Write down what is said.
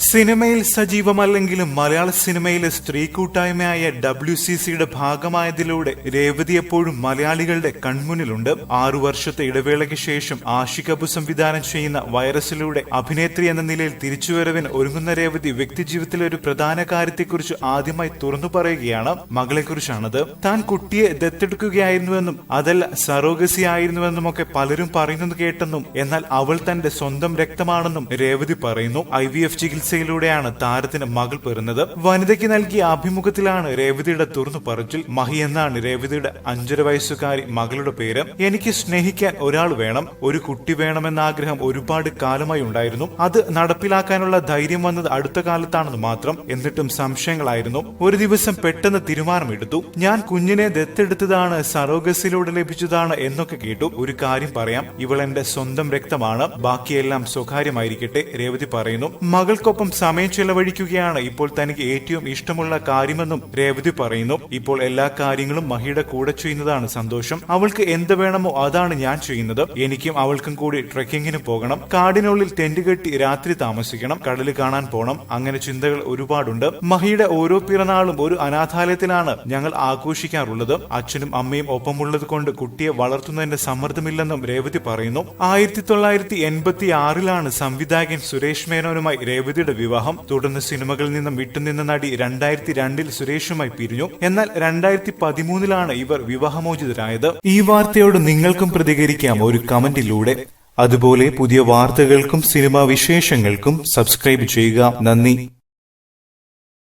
സിനിമയിൽ സജീവമല്ലെങ്കിലും മലയാള സിനിമയിലെ സ്ത്രീ കൂട്ടായ്മയായ ഡബ്ല്യു സി സിയുടെ ഭാഗമായതിലൂടെ രേവതി എപ്പോഴും മലയാളികളുടെ കൺമുന്നിലുണ്ട്. ആറു വർഷത്തെ ഇടവേളയ്ക്ക് ശേഷം ആഷിഖ് സംവിധാനം ചെയ്യുന്ന വൈറസിലൂടെ അഭിനേത്രി എന്ന നിലയിൽ തിരിച്ചുവരവിന് ഒരുങ്ങുന്ന രേവതി വ്യക്തിജീവിതത്തിലെ ഒരു പ്രധാന കാര്യത്തെക്കുറിച്ച് ആദ്യമായി തുറന്നു പറയുകയാണ്. മകളെക്കുറിച്ചാണത്. താൻ കുട്ടിയെ ദത്തെടുക്കുകയായിരുന്നുവെന്നും അതല്ല സറോഗസി ആയിരുന്നുവെന്നും ഒക്കെ പലരും പറയുന്നത് കേട്ടെന്നും എന്നാൽ അവൾ തന്റെ സ്വന്തം രക്തമാണെന്നും രേവതി പറയുന്നു. ഐ വി എഫ് ചികിത്സയിലൂടെയാണ് താരത്തിന് മകൾ പിറന്നത്. വനിതയ്ക്ക് നൽകിയ അഭിമുഖത്തിലാണ് രേവതിയുടെ തുറന്നു പറച്ചിൽ. മഹി എന്നാണ് രേവതിയുടെ അഞ്ചര വയസ്സുകാരി മകളുടെ പേര്. എനിക്ക് സ്നേഹിക്കാൻ ഒരാൾ വേണം ഒരു കുട്ടി വേണമെന്ന ആഗ്രഹം ഒരുപാട് കാലമായി ഉണ്ടായിരുന്നു. അത് നടപ്പിലാക്കാനുള്ള ധൈര്യം വന്നത് അടുത്ത കാലത്താണെന്ന് മാത്രം എന്നിട്ടും സംശയങ്ങളായിരുന്നു. ഒരു ദിവസം പെട്ടെന്ന് തീരുമാനമെടുത്തു. ഞാൻ കുഞ്ഞിനെ ദത്തെടുത്തതാണ് സറോഗസിലൂടെ ലഭിച്ചതാണ് എന്നൊക്കെ കേട്ടു. ഒരു കാര്യം പറയാം ഇവൾ എന്റെ സ്വന്തം രക്തമാണ്. ബാക്കിയെല്ലാം സ്വകാര്യമായിരിക്കട്ടെ രേവതി പറയുന്നു. മകൾക്കൊപ്പം സമയം ചെലവഴിക്കുകയാണ്. ഇപ്പോൾ തനിക്ക് ഏറ്റവും ഇഷ്ടമുള്ള കാര്യമെന്നും രേവതി പറയുന്നു. ഇപ്പോൾ എല്ലാ കാര്യങ്ങളും മഹിയുടെ കൂടെ ചെയ്യുന്നതാണ് സന്തോഷം. അവൾക്ക് എന്ത് വേണമോ അതാണ് ഞാൻ ചെയ്യുന്നത്. എനിക്കും അവൾക്കും കൂടി ട്രെക്കിങ്ങിന് പോകണം. കാടിനുള്ളിൽ ടെന്റ് കെട്ടി രാത്രി താമസിക്കണം. കടൽ കാണാൻ പോണം. അങ്ങനെ ചിന്തകൾ ഒരുപാടുണ്ട്. മഹിയുടെ ഓരോ പിറന്നാളും ഒരു അനാഥാലയത്തിലാണ് ഞങ്ങൾ ആഘോഷിക്കാറുള്ളത്. അച്ഛനും അമ്മയും ഒപ്പമുള്ളത് കൊണ്ട് കുട്ടിയെ വളർത്തുന്നതിന്റെ സമ്മർദ്ദമില്ലെന്നും രേവതി പറയുന്നു. ആയിരത്തി തൊള്ളായിരത്തി എൺപത്തി ആറിലാണ് സംവിധായകൻ സുരേഷ് മേനോനുമായി രേവതിയുടെ വിവാഹം തുടർന്ന് സിനിമകളിൽ നിന്നും വിട്ടുനിന്ന നടി രണ്ടായിരത്തി രണ്ടിൽ സുരേഷുമായി പിരിഞ്ഞു. എന്നാൽ രണ്ടായിരത്തി പതിമൂന്നിലാണ് ഇവർ വിവാഹമോചിതരായത്. ഈ വാർത്തയോട് നിങ്ങൾക്കും പ്രതികരിക്കാം ഒരു കമന്റിലൂടെ. അതുപോലെ പുതിയ വാർത്തകൾക്കും സിനിമാ വിശേഷങ്ങൾക്കും സബ്സ്ക്രൈബ് ചെയ്യുക. നന്ദി.